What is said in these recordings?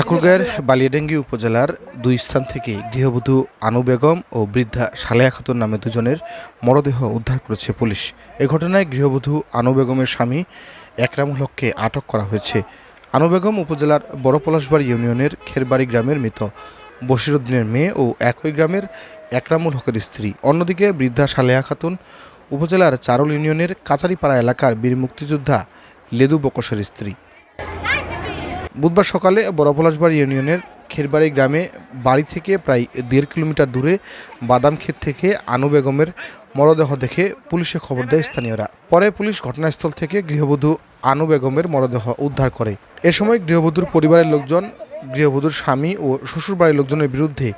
ঠাকুরগাঁয়ের বালিয়াডাঙ্গি উপজেলার দুই স্থান থেকে গৃহবধূ আনু বেগম ও বৃদ্ধা সালেয়া খাতুন নামে দুজনের মরদেহ উদ্ধার করেছে পুলিশ। এ ঘটনায় গৃহবধূ আনু বেগমের স্বামী একরামুল হককে আটক করা হয়েছে। আনু বেগম উপজেলার বড় পলাশবাড়ি ইউনিয়নের খেরবাড়ি গ্রামের মৃত। বশিরউদ্দিনের মেয়ে ও একই গ্রামের একরামুল হকের স্ত্রী। অন্যদিকে বৃদ্ধা সালেয়া খাতুন উপজেলার চারল ইউনিয়নের কাচারিপাড়া এলাকার বীর মুক্তিযোদ্ধা লেদু বকশের স্ত্রী। বুধবার সকালে বড় পলাশবাড়ি ইউনিয়নের খেরবাড়ি গ্রামে বাড়ি থেকে প্রায় দেড় কিলোমিটার দূরে বাদাম ক্ষেত থেকে আনু বেগমের মরদেহ দেখে পুলিশে খবর দেয় স্থানীয়রা। পরে পুলিশ ঘটনাস্থল থেকে গৃহবধূ আনু বেগমের মরদেহ উদ্ধার করে। এ সময় গৃহবধূর পরিবারের লোকজন, গৃহবধূর স্বামী ও শ্বশুরবাড়ির লোকজনের বিরুদ্ধে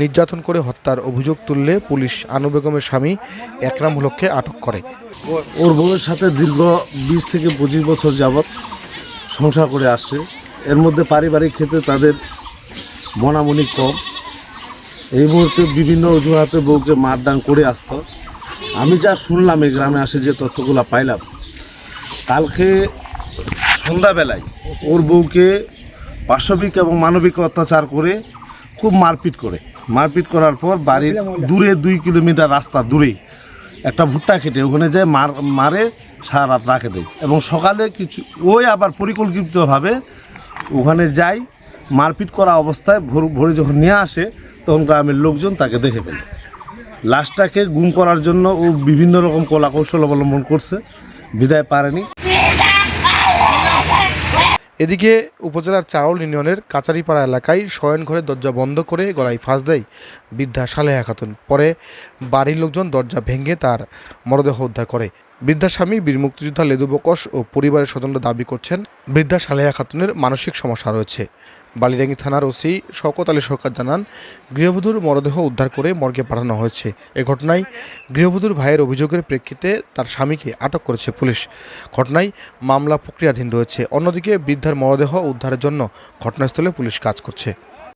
নির্যাতন করে হত্যার অভিযোগ তুললে পুলিশ আনু বেগমের স্বামী একরাম হলককে আটক করে। ওর বউয়ের সাথে দীর্ঘ বিশ থেকে পঁচিশ বছর যাবৎ সংসার করে আসছে। এর মধ্যে পারিবারিক ক্ষেত্রে তাদের মনামনি কম। এই মুহূর্তে বিভিন্ন অজুহাতে বউকে মারদান করে আসতো। আমি যা শুনলাম, এই গ্রামে আসে যে তথ্যগুলো পাইলাম, কালকে সন্ধ্যাবেলায় ওর বউকে পাশবিক এবং মানবিক অত্যাচার করে খুব মারপিট করে। মারপিট করার পর বাড়ির দূরে দুই কিলোমিটার রাস্তা দূরে একটা ভুট্টা খেটে ওখানে যায় মার, মারে সারা রাত রাখে দেয়। এবং সকালে কিছু, ওই আবার পরিকল্পিতভাবে ওখানে যাই, মারপিট করা অবস্থায় ভোর ভোরে যখন নিয়ে আসে, তখন গ্রামের লোকজন তাকে দেখে ফেলে। লাশটাকে গুম করার জন্য ও বিভিন্ন রকম কলা কৌশল অবলম্বন করছে। বিদায় পারেনি। এদিকে উপজেলার চারল ইউনিয়নের কাচারিপাড়া এলাকায় শয়ন শয়নঘরের দরজা বন্ধ করে গলায় ফাঁস দেয় বৃদ্ধা সালেহা খাতুন। পরে বাড়ির লোকজন দরজা ভেঙে তার মরদেহ উদ্ধার করে। বৃদ্ধা স্বামী বীর মুক্তিযোদ্ধা লেদু বকশ ও পরিবারের স্বতন্ত্র দাবি করছেন, বৃদ্ধা সালেহা খাতুনের মানসিক সমস্যা রয়েছে। বালিরাঙ্গি থানার ওসি শওকত আলী সরকার জানান, গৃহবধূর মরদেহ উদ্ধার করে মর্গে পাঠানো হয়েছে। এ ঘটনায় গৃহবধূর ভাইয়ের অভিযোগের প্রেক্ষিতে তার স্বামীকে আটক করেছে পুলিশ। ঘটনায় মামলা প্রক্রিয়াধীন রয়েছে। অন্যদিকে বৃদ্ধার মরদেহ উদ্ধারের জন্য ঘটনাস্থলে পুলিশ কাজ করছে।